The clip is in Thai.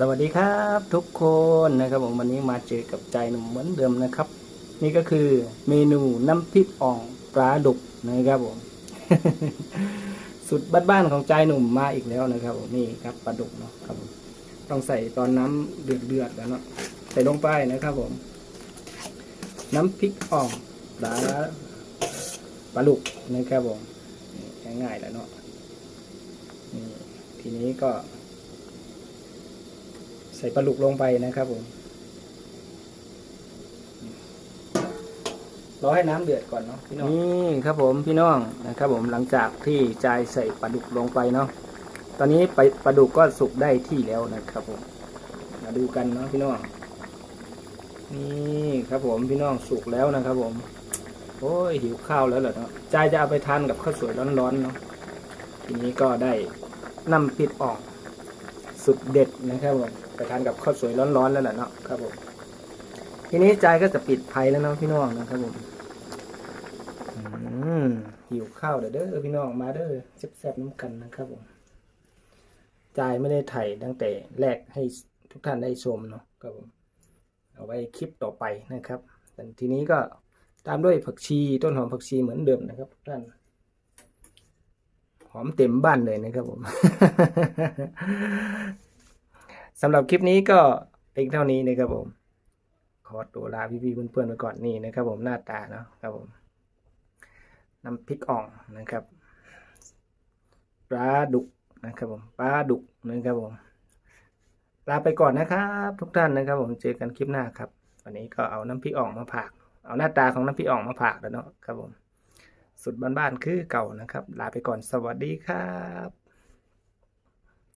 สวัสดีครับทุกคนนะครับผมวันนี้มาเจอกับใจหนุ่มเหมือนเดิมนะครับ นี่ก็คือเมนูน้ำพริกอ่องปลาดุกนะครับผมสุดบ้านๆของใจหนุ่มมาอีกแล้วนะครับผมนี่ครับปลาดุกเนาะครับผมต้องใส่ตอนน้ำเดือดๆแล้วเนาะใส่ลงไปนะครับผม น้ำพริกอ่องปลาปลาดุกนะครับผมง่ายๆแล้วเนาะทีนี้ก็ ใส่ปลาดุกลงไปนะครับผมรอให้น้ำเดือดก่อนเนาะพี่น้องนี่ครับผมพี่น้องนะครับผมหลังจากที่จายใส่ปลาดุกลงไปเนาะตอนนี้ไปปลาดุกก็สุกได้ที่แล้วนะครับผมมาดูกันเนาะพี่น้อง นี่ครับผมพี่น้องสุกแล้วนะครับผม โอ้ยหิวข้าวแล้วเหรอเนาะจายจะเอาไปทานกับข้าวสวยร้อนๆเนาะทีนี้ก็ได้นำพริกอ่อง สุดเด็ดนะครับผมไปทานกับข้าวสวยร้อนๆแล้วแหละเนาะครับผมทีนี้ใจก็จะปิดไฟแล้วเนาะพี่น้องนะครับผมหิวข้าวเด้อเด้อพี่น้องมาเด้อแซ่บๆน้ำกันนะครับผมใจายไม่ได้ถ่ายตั้งแต่แรกให้ทุกท่านได้ชมเนาะครับผมเอาไว้คลิปต่อไปนะครับแต่ทีนี้ก็ตามด้วยผักชีต้นหอมผักชีเหมือนเดิมนะครับทุกท่าน หอมเต็มบ้านเลยนะครับผมสำหรับคลิปนี้ก็เพียงเท่านี้นะครับผม ขอตัวลาพี่ๆเพื่อนๆไปก่อนนี่นะครับ ผมหน้าตาเนาะครับผมน้ำพริกอ่องนะครับปลาดุกนะครับผมปลาดุกนะครับผมลาไปก่อนนะครับ ทุกท่านนะครับ ผมเจอกันคลิปหน้าครับวันนี้ก็เอาน้ำพริกอ่องมาผัก เอาหน้าตาของน้ำพริกอ่องมาผักแล้วเนาะครับผม สุดบ้านๆคือเก่านะครับ ลาไปก่อนสวัสดีครับ